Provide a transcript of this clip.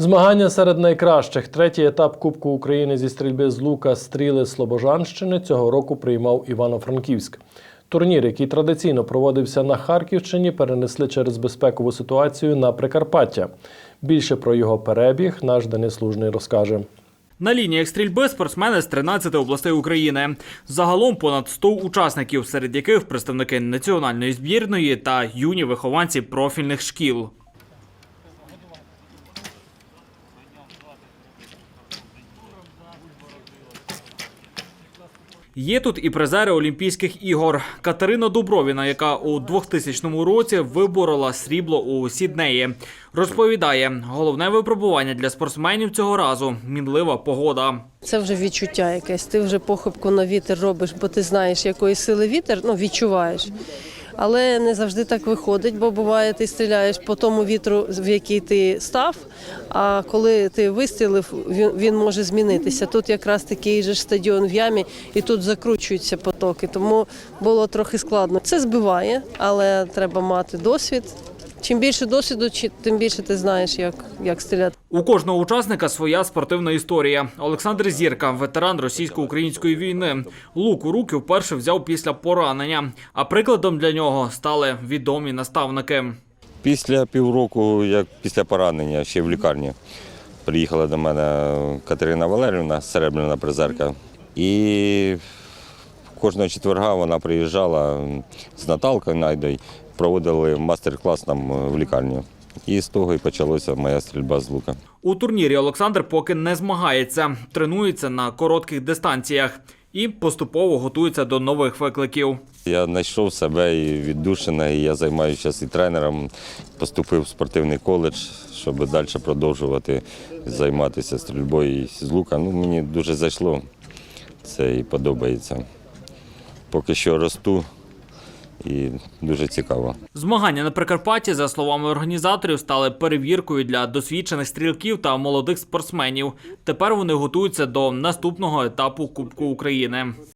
Змагання серед найкращих. Третій етап Кубку України зі стрільби з лука стріли Слобожанщини цього року приймав Івано-Франківськ. Турнір, який традиційно проводився на Харківщині, перенесли через безпекову ситуацію на Прикарпаття. Більше про його перебіг наш Денис Лужний розкаже. На лініях стрільби спортсмени з 13 областей України. Загалом понад 100 учасників, серед яких представники національної збірної та юні вихованці профільних шкіл. Є тут і призери Олімпійських ігор. Катерина Дубровіна, яка у 2000 році виборола срібло у Сіднеї, розповідає, головне випробування для спортсменів цього разу мінлива погода. Це вже відчуття якесь. Ти вже похибку на вітер робиш, бо ти знаєш, якої сили вітер, ну відчуваєш. Але не завжди так виходить, бо буває, ти стріляєш по тому вітру, в який ти став. А коли ти вистрілив, він, може змінитися. Тут якраз такий же стадіон в ямі, і тут закручуються потоки. Тому було трохи складно. Це збиває, але треба мати досвід. Чим більше досвіду, тим більше ти знаєш, як, як стріляти. У кожного учасника своя спортивна історія. Олександр Зірка, ветеран російсько-української війни. Лук у руки вперше взяв після поранення. А прикладом для нього стали відомі наставники. Після півроку, як після поранення, ще в лікарні, приїхала до мене Катерина Валерівна, серебряна призерка. І кожного четверга вона приїжджала з Наталкою Найдою, проводили мастер-клас там в лікарні. І з того і почалася моя стрільба з лука. У турнірі Олександр поки не змагається, тренується на коротких дистанціях і поступово готується до нових викликів. Я знайшов себе і віддушина, і я займаюся зараз і тренером. Поступив в спортивний коледж, щоб далі продовжувати займатися стрільбою з лука. Ну, мені дуже зайшло. Це і подобається. Поки що росту і дуже цікаво. Змагання на Прикарпатті, за словами організаторів, стали перевіркою для досвідчених стрілків та молодих спортсменів. Тепер вони готуються до наступного етапу Кубку України.